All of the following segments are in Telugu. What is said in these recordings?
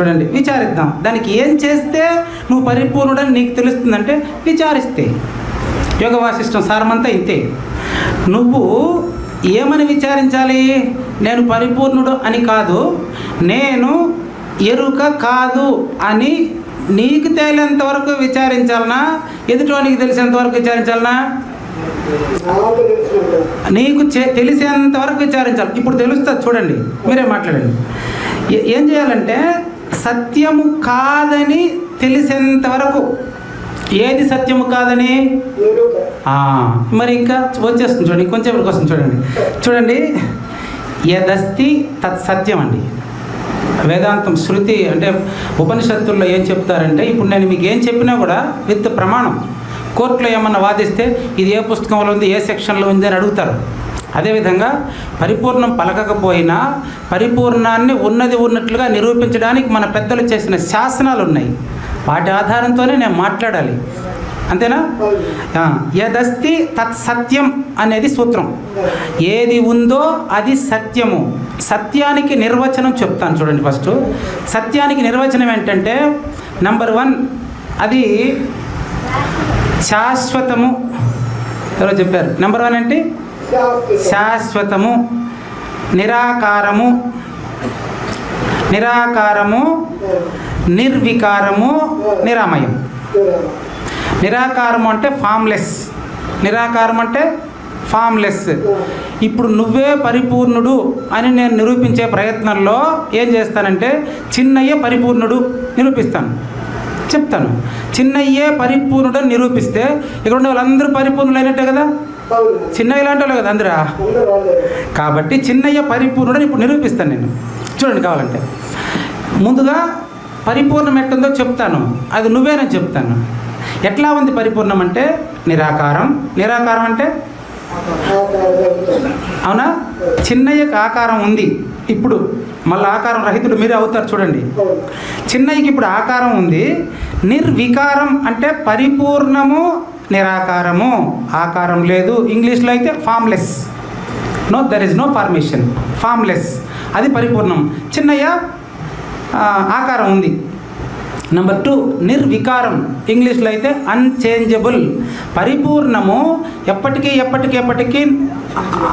చూడండి విచారిద్దాం. దానికి ఏం చేస్తే నువ్వు పరిపూర్ణుడని నీకు తెలుస్తుందంటే విచారిస్తే. యోగ వాసిష్టం సారమంతా ఇంతే. నువ్వు ఏమని విచారించాలి? నేను పరిపూర్ణుడు అని కాదు నేను ఎరుక కాదు అని నీకు తేలేంత వరకు విచారించాలనా? ఎదుటోనికి తెలిసేంత వరకు విచారించాలనా? నీకు చే- తెలిసేంత వరకు విచారించాలి. ఇప్పుడు తెలుస్తుంది చూడండి మీరే మాట్లాడండి. ఏ- ఏం చేయాలంటే సత్యము కాదని తెలిసేంత వరకు ఏది సత్యము కాదని? మరి ఇంకా వచ్చేస్తుంది చూడండి కొంచెం కోసం చూడండి. చూడండి యదస్తి తత్ సత్యం అండి. వేదాంతం శృతి అంటే ఉపనిషత్తుల్లో ఏం చెప్తారంటే ఇప్పుడు నేను మీకు ఏం చెప్పినా కూడా విత్ ప్రమాణం. కోర్టులో ఏమన్నా వాదిస్తే ఇది ఏ పుస్తకంలో ఉంది ఏ సెక్షన్లో ఉంది అని అడుగుతారు. అదేవిధంగా పరిపూర్ణం పలకకపోయినా పరిపూర్ణాన్ని ఉన్నది ఉన్నట్లుగా నిరూపించడానికి మన పెద్దలు చేసిన శాసనాలు ఉన్నాయి వాటి ఆధారంతోనే నేను మాట్లాడాలి. అంతేనా? యదస్తి తత్ సత్యం అనేది సూత్రం. ఏది ఉందో అది సత్యము. సత్యానికి నిర్వచనం చెప్తాను చూడండి ఫస్ట్. సత్యానికి నిర్వచనం ఏంటంటే నంబర్ వన్ అది శాశ్వతము. ఎవరో చెప్పారు? నెంబర్ వన్ అంటే శాశ్వతము నిరాకారము నిరాకారము నిర్వికారము నిరామయం. నిరాకారం అంటే ఫామ్లెస్. నిరాకారం అంటే ఫామ్లెస్. ఇప్పుడు నువ్వే పరిపూర్ణుడు అని నేను నిరూపించే ప్రయత్నంలో ఏం చేస్తానంటే చిన్నయ్య పరిపూర్ణుడు నిరూపిస్తాను. చెప్తాను. చిన్నయ్యే పరిపూర్ణుడు నిరూపిస్తే ఇక్కడ ఉండే వాళ్ళందరూ పరిపూర్ణులు అయినట్టే కదా? చిన్నయ్య లాంటి వాళ్ళు కదా అందరా? కాబట్టి చిన్నయ్య పరిపూర్ణుడని ఇప్పుడు నిరూపిస్తాను నేను. చూడండి కావాలంటే. ముందుగా పరిపూర్ణం ఎట్టుందో చెప్తాను. అది నువ్వేనని చెప్తాను. ఎట్లా ఉంది పరిపూర్ణం అంటే? నిరాకారం. నిరాకారం అంటే? అవునా? చిన్నయ్యకి ఆకారం ఉంది ఇప్పుడు. మళ్ళీ ఆకారం రహితుడు మీరే అవుతారు చూడండి. చిన్నయ్యకి ఇప్పుడు ఆకారం ఉంది. నిర్వికారం అంటే పరిపూర్ణము నిరాకారము ఆకారం లేదు. ఇంగ్లీష్లో అయితే formless. No there is no formation formless. అది పరిపూర్ణం. చిన్నయ్య ఆకారం ఉంది. నెంబర్ టూ నిర్వికారం. ఇంగ్లీష్లో అయితే అన్చేంజబుల్ పరిపూర్ణము ఎప్పటికీ ఎప్పటికీ ఎప్పటికీ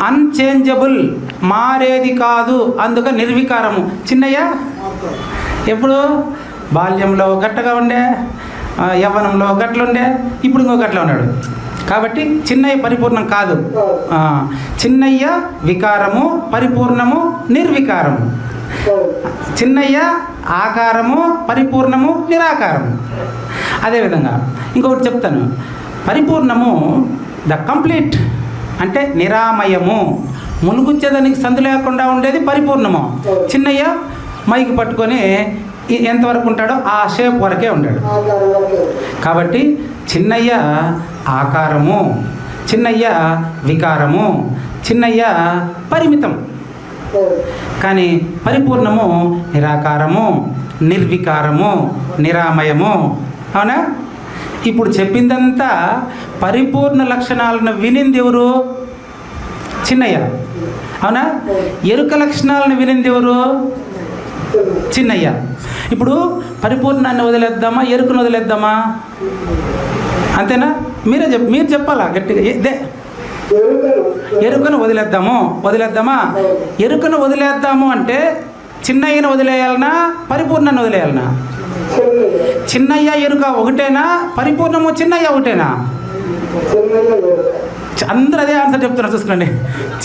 అన్చేంజబుల్ మారేది కాదు. అందుక నిర్వికారము. చిన్నయ్య ఎప్పుడు? బాల్యంలో గట్టగా ఉండే. యవ్వనంలో గట్లుండే ఇప్పుడు ఇంకో గట్ల ఉన్నాడు. కాబట్టి చిన్నయ్య పరిపూర్ణం కాదు. చిన్నయ్య వికారము పరిపూర్ణము నిర్వికారము. చిన్నయ్య ఆకారము పరిపూర్ణము నిరాకారము. అదేవిధంగా ఇంకొకటి చెప్తాను. పరిపూర్ణము ద కంప్లీట్ అంటే నిరామయము. మునుగుచ్చేదానికి సందు లేకుండా ఉండేది పరిపూర్ణము. చిన్నయ్య మైకి పట్టుకొని ఎంతవరకు ఉంటాడో ఆ షేప్ వరకే ఉంటాడు కాబట్టి చిన్నయ్య ఆకారము చిన్నయ్య వికారము చిన్నయ్య పరిమితం. కానీ పరిపూర్ణము నిరాకారము నిర్వికారము నిరామయము. అవునా? ఇప్పుడు చెప్పిందంతా పరిపూర్ణ లక్షణాలను వినింది ఎవరు? చిన్నయ్య. అవునా? ఎరుక లక్షణాలను వినింది ఎవరు? చిన్నయ్య. ఇప్పుడు పరిపూర్ణాన్ని వదిలేద్దామా ఎరుకును వదిలేద్దామా? అంతేనా? మీరే చెప్ మీరు చెప్పాలా గట్టిగా? ఇదే ఎరుకను వదిలేద్దాము. వదిలేద్దామా? ఎరుకను వదిలేద్దాము అంటే చిన్నయ్యను వదిలేయాలనా పరిపూర్ణను వదిలేయాలనా? చిన్నయ్య ఎరుక ఒకటేనా? పరిపూర్ణము చిన్నయ్య ఒకటేనా? అందరూ అదే ఆన్సర్ చెప్తున్నారు చూసుకోండి.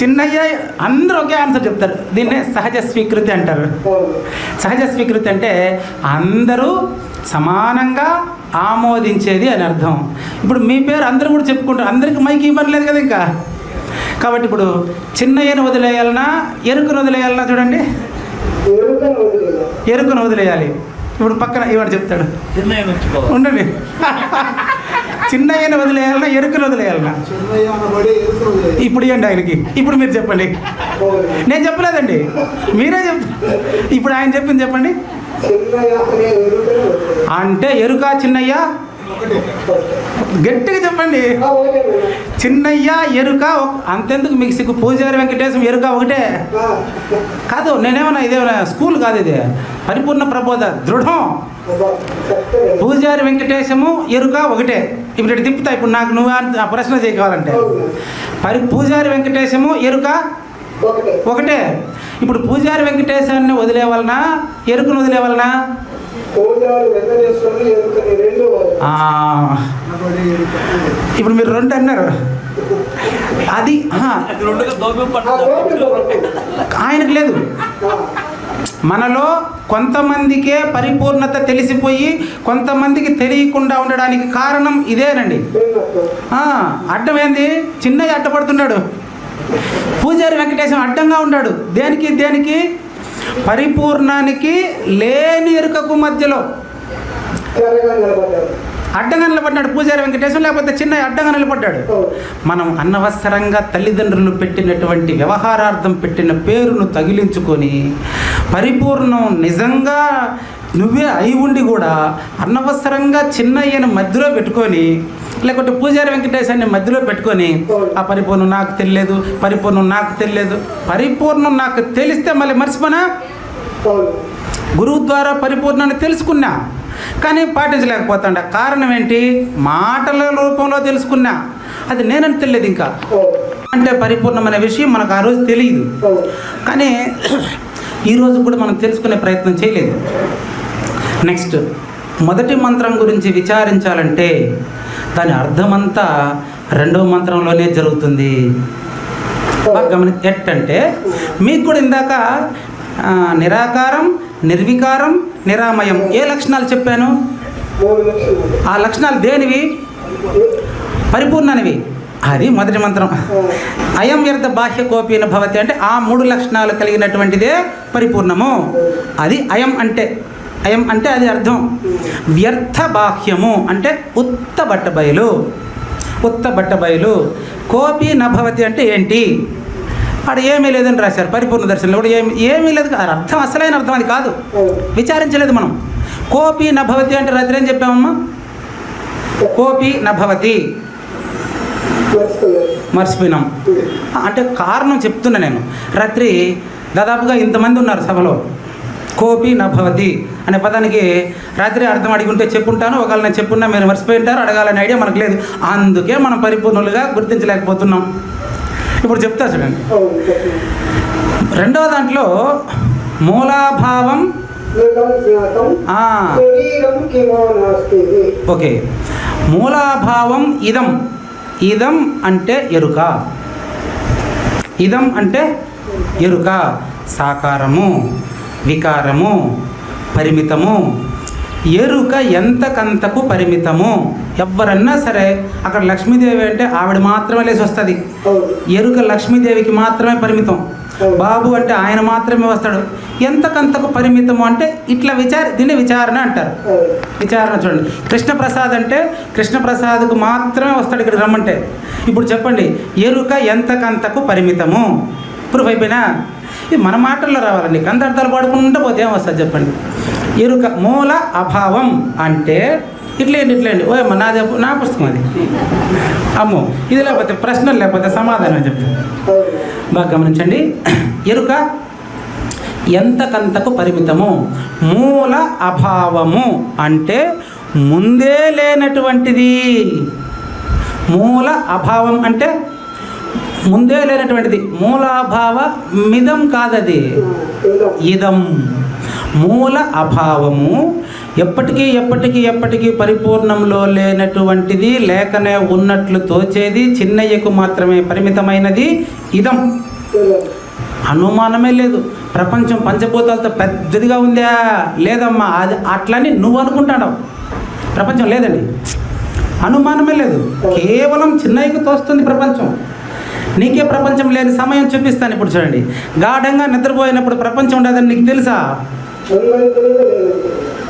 చిన్నయ్య అందరూ ఒకే ఆన్సర్ చెప్తారు. దీన్నే సహజ స్వీకృతి అంటారు. సహజ స్వీకృతి అంటే అందరూ సమానంగా ఆమోదించేది అని అర్థం. ఇప్పుడు మీ పేరు అందరూ కూడా చెప్పుకుంటారు. అందరికీ మైకి ఇవ్వట్లేదు కదా ఇంకా? కాబట్టి ఇప్పుడు చిన్నయ్యను వదిలేయాలనా ఎరుకను వదిలేయాలనా చూడండి. ఎరుకను వదిలేయాలి. ఇప్పుడు పక్కన ఇవాడు చెప్తాడు. ఉండండి. చిన్నయ్యను వదిలేయాలనా ఎరుకను వదిలేయాలనా? చిన్నయ్య అనబడి ఎరుకను వదిలేదు ఇప్పుడు ఇవ్వండి ఆయనకి. ఇప్పుడు మీరు చెప్పండి. నేను చెప్పలేదండి. మీరే చెప్ ఇప్పుడు ఆయన చెప్పింది చెప్పండి. అంటే ఎరుక చిన్నయ్య గట్టిగా చెప్పండి. చిన్నయ్య ఎరుక అంతెందుకు మీకు సిగ్గు? పూజారి వెంకటేశం ఎరుక ఒకటే. కాదు నేనేమన్నా ఇదేమన్నా స్కూల్ కాదు ఇది. పరిపూర్ణ ప్రబోధ దృఢం. పూజారి వెంకటేశము ఎరుక ఒకటే. ఇప్పుడు ఇటు తిప్పుతా ఇప్పుడు నాకు నువ్వు ఆ ప్రశ్న చేయాలంటే పరి పూజారి వెంకటేశము ఎరుక ఒకటే. ఇప్పుడు పూజారి వెంకటేశాన్ని వదిలేవలనా ఎరుకను వదిలేవలనా ఇప్పుడు మీరు రెండు అన్నారు. అది. ఆయనకు లేదు. మనలో కొంతమందికే పరిపూర్ణత తెలిసిపోయి కొంతమందికి తెలియకుండా ఉండడానికి కారణం ఇదేనండి. చిన్నట్టు. ఆ, అడ్డం ఏంది చిన్నగా అడ్డపడుతున్నాడు. పూజారి వెంకటేశం అడ్డంగా ఉన్నాడు. దేనికి దేనికి? పరిపూర్ణానికి లేని ఎరుకకు మధ్యలో అడ్డంగా నిలబడ్డాడు పూజారి వెంకటేశ్వరం లేకపోతే చిన్న అడ్డంగా నిలబడ్డాడు మనం అనవసరంగా తల్లిదండ్రులు పెట్టినటువంటి వ్యవహారార్థం పెట్టిన పేరును తగిలించుకొని పరిపూర్ణం నిజంగా నువ్వే అయి ఉండి కూడా అనవసరంగా చిన్నయ్యను మధ్యలో పెట్టుకొని లేకుంటే పూజారి వెంకటేశాన్ని మధ్యలో పెట్టుకొని ఆ పరిపూర్ణం నాకు తెలియలేదు పరిపూర్ణం నాకు తెలియలేదు పరిపూర్ణం నాకు తెలిస్తే మళ్ళీ మర్చిపోనా. గురువు ద్వారా పరిపూర్ణాన్ని తెలుసుకున్నా కానీ పాటించలేకపోతాండ. కారణం ఏంటి? మాటల రూపంలో తెలుసుకున్నా. అది నేనని తెలియదు ఇంకా. అంటే పరిపూర్ణమైన విషయం మనకు ఆ రోజు తెలియదు. కానీ ఈరోజు కూడా మనం తెలుసుకునే ప్రయత్నం చేయలేదు. నెక్స్ట్ మొదటి మంత్రం గురించి విచారించాలంటే దాని అర్థమంతా రెండవ మంత్రంలోనే జరుగుతుంది. బాగా గమని ఎట్టంటే మీకు కూడా ఇందాక నిరాకారం నిర్వికారం నిరామయం ఏ లక్షణాలు చెప్పాను? ఆ లక్షణాలు దేనివి? పరిపూర్ణనివి. అది మొదటి మంత్రం. అయం వ్యర్థ బాహ్య కోపీన భవతి అంటే ఆ మూడు లక్షణాలు కలిగినటువంటిదే పరిపూర్ణము. అది అయం అంటే అయం అంటే అది అర్థం. వ్యర్థ బాహ్యము అంటే ఉత్త బట్ట బయలు ఉత్త బట్ట బయలు కోపి నభవతి అంటే ఏంటి? అక్కడ ఏమీ లేదని రాశారు. పరిపూర్ణ దర్శనంలో కూడా ఏమి ఏమీ లేదు. అర్థం అసలైన అర్థం అది కాదు. విచారించలేదు మనం. కోపి నభవతి అంటే రాత్రి ఏం చెప్పామమ్మా? కోపి నభవతి. మర్చిపోయినాం. అంటే కారణం చెప్తున్నా నేను. రాత్రి దాదాపుగా ఇంతమంది ఉన్నారు సభలో. కోపి నభవతి అనే పదానికి రాత్రి అర్థం అడిగి ఉంటే చెప్పుంటాను ఒకవేళ నేను చెప్పున్నా మీరు మర్చిపోయి ఉంటారు అడగాలనే ఐడియా మనకు లేదు. అందుకే మనం పరిపూర్ణులుగా గుర్తించలేకపోతున్నాం. ఇప్పుడు చెప్తా చూడండి. రెండవ దాంట్లో మూలాభావం ఓకే. మూలాభావం ఇదం. ఇదం అంటే ఎరుక. ఇదం అంటే ఎరుక. సాకారము. వికారము పరిమితము ఎరుక ఎంతకంతకు పరిమితము? ఎవరన్నా సరే అక్కడ లక్ష్మీదేవి అంటే ఆవిడ మాత్రమే లేచి వస్తుంది. ఎరుక లక్ష్మీదేవికి మాత్రమే పరిమితం. బాబు అంటే ఆయన మాత్రమే వస్తాడు. ఎంతకంతకు పరిమితము అంటే ఇట్లా విచార దీన్ని విచారణ అంటారు. విచారణ చూడండి. కృష్ణప్రసాద్ అంటే కృష్ణప్రసాద్కు మాత్రమే వస్తాడు ఇక్కడ రమ్మంటే. ఇప్పుడు చెప్పండి ఎరుక ఎంతకంతకు పరిమితము? ప్రూఫ్ అయిపోయినా? ఇది మన మాటల్లో రావాలండి. కందర్థాలు పాడుకుంటూ పోతే ఏమొస్తుంది చెప్పండి? ఎరుక మూల అభావం అంటే ఇట్లేండి ఇట్లేండి. ఓ అమ్మ నాది నా పుస్తకం అది. అమ్మో ఇది లేకపోతే ప్రశ్నలు లేకపోతే సమాధానం చెప్తాను. బాగా గమనించండి. ఎరుక ఎంతకంతకు పరిమితము? మూల అభావము అంటే ముందే లేనటువంటిది. మూల అభావం అంటే ముందే లేనటువంటిది. మూలాభావ మిదం కాదది. ఇదం. మూల అభావము ఎప్పటికీ ఎప్పటికీ ఎప్పటికీ పరిపూర్ణంలో లేనటువంటిది లేకనే ఉన్నట్లు తోచేది చిన్నయ్యకు మాత్రమే పరిమితమైనది ఇదం. అనుమానమే లేదు. ప్రపంచం పంచభూతాలతో పెద్దదిగా ఉందా? లేదమ్మా. అది అట్లని నువ్వు అనుకుంటావు ప్రపంచం లేదండి. అనుమానమే లేదు. కేవలం చిన్నయ్యకు తోస్తుంది ప్రపంచం. నీకే ప్రపంచం లేని సమయం చూపిస్తాను ఇప్పుడు చూడండి. గాఢంగా నిద్రపోయినప్పుడు ప్రపంచం ఉండదని నీకు తెలుసా?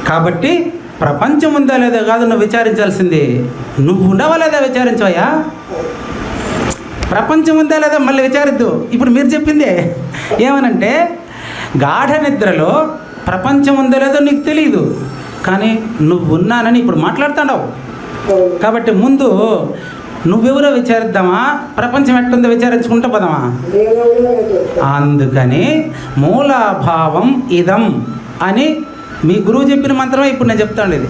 కాబట్టి ప్రపంచం ఉందా లేదా కాదు నువ్వు విచారించాల్సింది. నువ్వు ఉండవా లేదా విచారించవయ్యా? ప్రపంచం ఉందా లేదా మళ్ళీ విచారిద్దు. ఇప్పుడు మీరు చెప్పిందే. ఏమనంటే గాఢ నిద్రలో ప్రపంచం ఉందో లేదో నీకు తెలియదు కానీ నువ్వు ఉన్నానని ఇప్పుడు మాట్లాడుతున్నావు. కాబట్టి ముందు నువ్వెవరో విచారిద్దామా? ప్రపంచం ఎట్టుందో విచారించుకుంటూ పోదామా? అందుకని మూలాభావం ఇదం అని మీ గురువు చెప్పిన మంత్రమే ఇప్పుడు నేను చెప్తాను ఇది.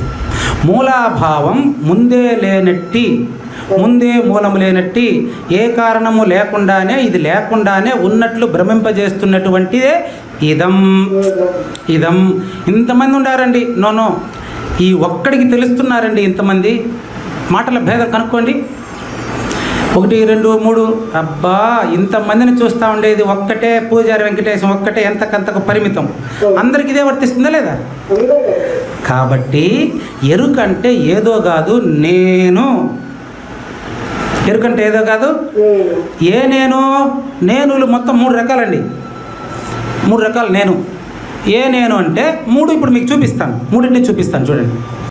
మూలాభావం ముందే లేనట్టి ముందే మూలము లేనట్టి ఏ కారణము లేకుండానే ఇది లేకుండానే ఉన్నట్లు భ్రమింపజేస్తున్నటువంటిదే ఇదం. ఇదం. ఇంతమంది ఉండారండి. నోనో ఈ ఒక్కడికి తెలుస్తున్నారండి ఇంతమంది. మాటల భేదం కనుక్కోండి. ఒకటి రెండు మూడు. అబ్బా ఇంతమందిని చూస్తూ ఉండేది ఒక్కటే పూజారి వెంకటేశం ఒక్కటే ఎంతకంతకు పరిమితం. అందరికి ఇదే వర్తిస్తుందా లేదా? కాబట్టి ఎరుకంటే ఏదో కాదు నేను. ఎరుకంటే ఏదో కాదు? ఏ నేను? నేనులు మొత్తం మూడు రకాలండి. మూడు రకాలు నేను. ఏ నేను అంటే మూడు ఇప్పుడు మీకు చూపిస్తాను. మూడింటిని చూపిస్తాను చూడండి.